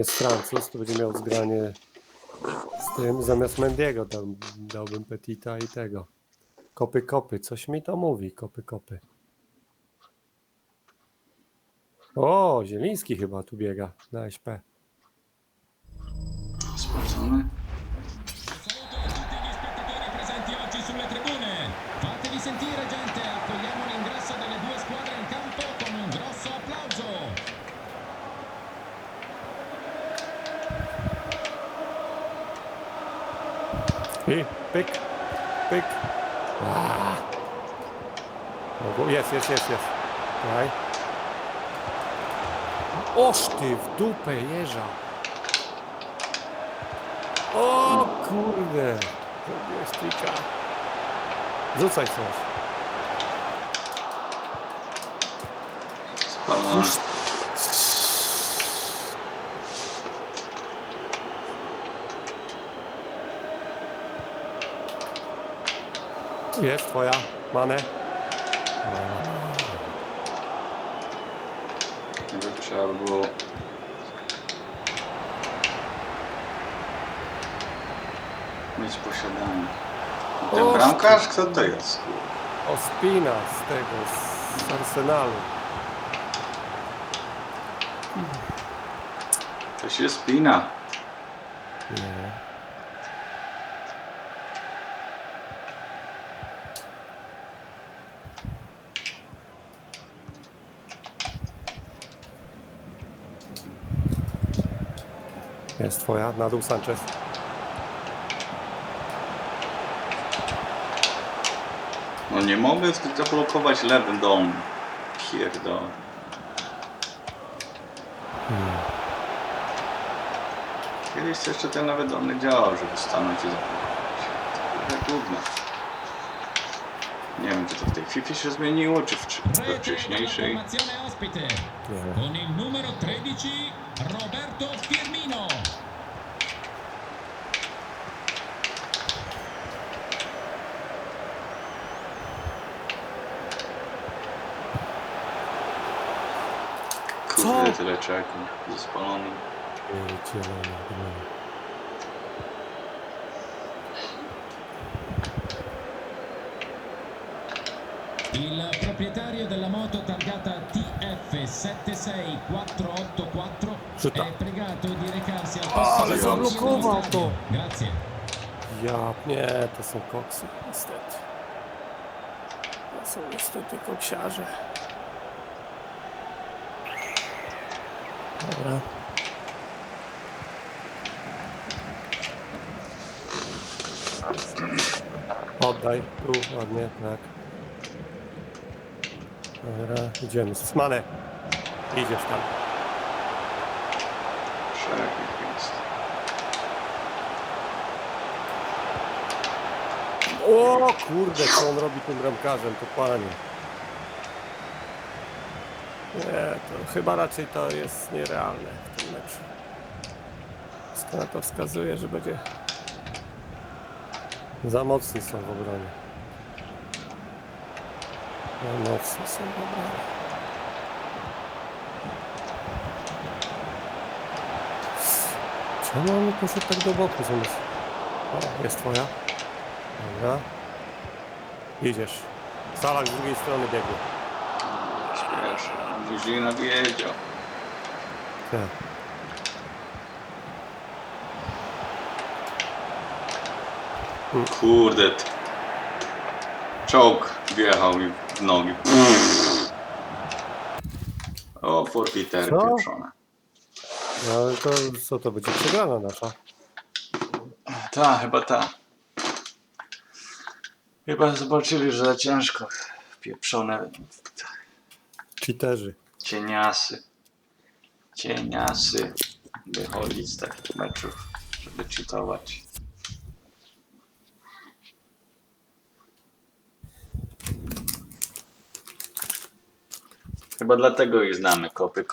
jest Francuz, to będzie miał zgranie z tym, zamiast Mendiego dam, dałbym Petita i tego. Kopy, kopy, coś mi to mówi, kopy, kopy. O, Zieliński chyba tu biega na SP. Spocony. I pyk, pyk. Ah. O, Jest, jest, jest, jest. Daj. Oż ty w dupę jeża. O kurde. Zrobiłeś trika. Rzucaj coś. Spalony. Jest twoja, Mane. Trzeba by było... Mieć posiadanie. Ten O, bramkarz? Kto to jest? Ospina z tego, z Arsenalu. To się spina. Jest twoja, na dół Sanchez. No nie mogę zablokować lewym dom. Pierdolę. Kiedyś to jeszcze ten lewy dolny działał, żeby stanąć i zablokować. To jak gówno. Nie wiem, czy to w tej FIFA się zmieniło, czy w, czy we wcześniejszej. Nie. Kurde, tyle czeku. Ze spalonym. Zielona, gnoj. Il proprietario della moto targata TF76484 Rzuta. è pregato di recarsi al Ale posto di zablokował to. Grazie. Ja, nie, to są koksy, niestety. To są niestety koksiarze. Dobra. Oddaj, tu, ładnie, tak. Dobra, idziemy. Smane, idziesz tam. Szereg jest. O kurde, co on robi tym bramkarzem, to panie. Nie, to chyba raczej to jest nierealne w tym meczu. Wszystko na to wskazuje, że będzie za mocni są w obronie. Za mocni są w obronie. Czemu on poszedł tak do boku zamiast... O, jest twoja. Dobra. Idziesz. Salak z drugiej strony biegnie. Śmiesz. Wuzina wiedział. Tak. Kurde. t- Czołg wjechał mi w nogi. O, forfitery Co? pieprzone. No ale to co to będzie przegrana nasza? Ta, chyba ta. Chyba zobaczyli, że za ciężko. Pieprzone Cheaterzy. cieniasy. Cieniasy. Wychodzić z takich meczów, żeby cheatować. Chyba dlatego ich znamy, kopy.